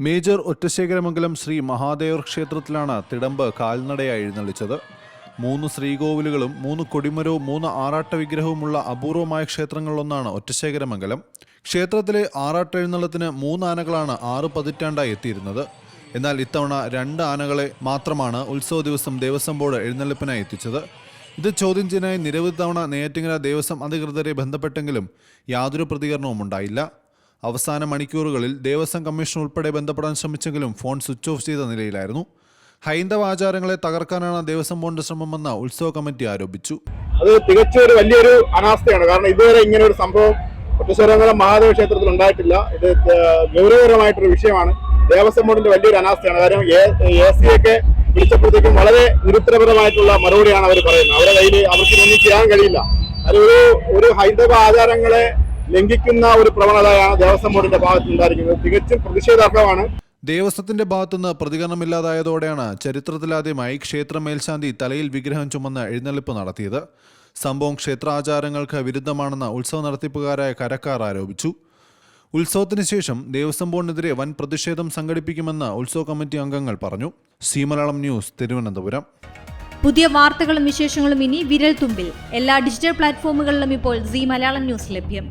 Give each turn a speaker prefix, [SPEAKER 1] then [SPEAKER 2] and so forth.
[SPEAKER 1] Major Ottasekharamangalam Shri Mahadevar ക്ഷേത്രത്തിലാണ് തിടമ്പ് കാൽനടയായി എഴുന്നള്ളിച്ചത്. മൂന്ന് ശ്രീകോവിലുകളും മൂന്ന് കൊടിമരവും മൂന്ന് ആറാട്ട വിഗ്രഹവുമുള്ള അപൂർവമായ ക്ഷേത്രങ്ങളിലൊന്നാണ് ഒറ്റശേഖരമംഗലം. ക്ഷേത്രത്തിലെ ആറാട്ട് എഴുന്നള്ളത്തിന് മൂന്ന് ആനകളാണ് ആറ് പതിറ്റാണ്ടായി എത്തിയിരുന്നത്. എന്നാൽ ഇത്തവണ രണ്ട് ആനകളെ മാത്രമാണ് ഉത്സവ ദിവസം ദേവസ്വം ബോർഡ് എഴുന്നള്ളിപ്പിനായി എത്തിച്ചത്. ഇത് ചോദ്യം ചെയ്യാനായി നിരവധി തവണ നെയ്യാറ്റിങ്ങര ദേവസ്വം അധികൃതരെ ബന്ധപ്പെട്ടെങ്കിലും യാതൊരു പ്രതികരണവും ഉണ്ടായില്ല അവസാന മണിക്കൂറുകളിൽ ദേവസ്വം കമ്മീഷൻ ഉൾപ്പെടെ ബന്ധപ്പെടാൻ ശ്രമിച്ചെങ്കിലും ഫോൺ സ്വിച്ച് ഓഫ് ചെയ്ത നിലയിലായിരുന്നു. ഹൈന്ദവ ആചാരങ്ങളെ തകർക്കാനാണ് ദേവസ്വം ബോർഡിന്റെ ശ്രമമെന്ന് ഉത്സവ കമ്മിറ്റി ആരോപിച്ചു.
[SPEAKER 2] അത് തികച്ചും ഒരു വലിയൊരു അനാസ്ഥയാണ്. കാരണം ഇതുവരെ ഇങ്ങനെ ഒരു സംഭവം ഒറ്റശ്വരംഗലം മഹാദേവ ക്ഷേത്രത്തിൽ ഉണ്ടായിട്ടില്ല. ഇത് ഗൗരവകരമായിട്ടൊരു വിഷയമാണ്. ദേവസ്വം ബോർഡിന്റെ വലിയൊരു അനാസ്ഥയാണ്. കാരണം എ സി ഒക്കെ വിളിച്ചപ്പോഴത്തേക്കും വളരെ നിരുത്തരപരമായിട്ടുള്ള മറുപടിയാണ് അവർ പറയുന്നത്. അവരുടെ കയ്യിൽ അവർക്ക് ഒന്നും ചെയ്യാൻ കഴിയില്ല. അത് ഒരു ഒരു ഹൈന്ദവ ആചാരങ്ങളെ ലംഘിക്കുന്ന ഒരു പ്രവണതയാണ് ദേവസ്വം ബോർഡിന്റെ ഭാഗത്തുണ്ടായിരിക്കുന്നത് തികച്ചും പ്രതിഷേധാർഹമാണ്
[SPEAKER 1] ദേവസ്വത്തിന്റെ ഭാഗത്തുനിന്ന് പ്രതികരണമില്ലാതായതോടെയാണ് ചരിത്രത്തിലാദ്യമായി ക്ഷേത്ര മേൽശാന്തി തലയിൽ വിഗ്രഹം ചുമന്ന് എഴുന്നള്ളിപ്പ് നടത്തിയത്. സംഭവം ക്ഷേത്രാചാരങ്ങൾക്ക് വിരുദ്ധമാണെന്ന് ഉത്സവ നടത്തിപ്പുകാരായ കരക്കാർ ആരോപിച്ചു. ഉത്സവത്തിന് ശേഷം ദേവസ്വം ബോർഡിനെതിരെ വൻ പ്രതിഷേധം സംഘടിപ്പിക്കുമെന്ന് ഉത്സവ കമ്മിറ്റി അംഗങ്ങൾ പറഞ്ഞു. C Malayalam news Thiruvananthapuram.
[SPEAKER 3] പുതിയ വാർത്തകളും വിശേഷങ്ങളും ഇനി വിരൽ തുമ്പിൽ എല്ലാ ഡിജിറ്റൽ പ്ലാറ്റ്ഫോമുകളിലും ഇപ്പോൾ സി മലയാളം ന്യൂസ് ലഭ്യം.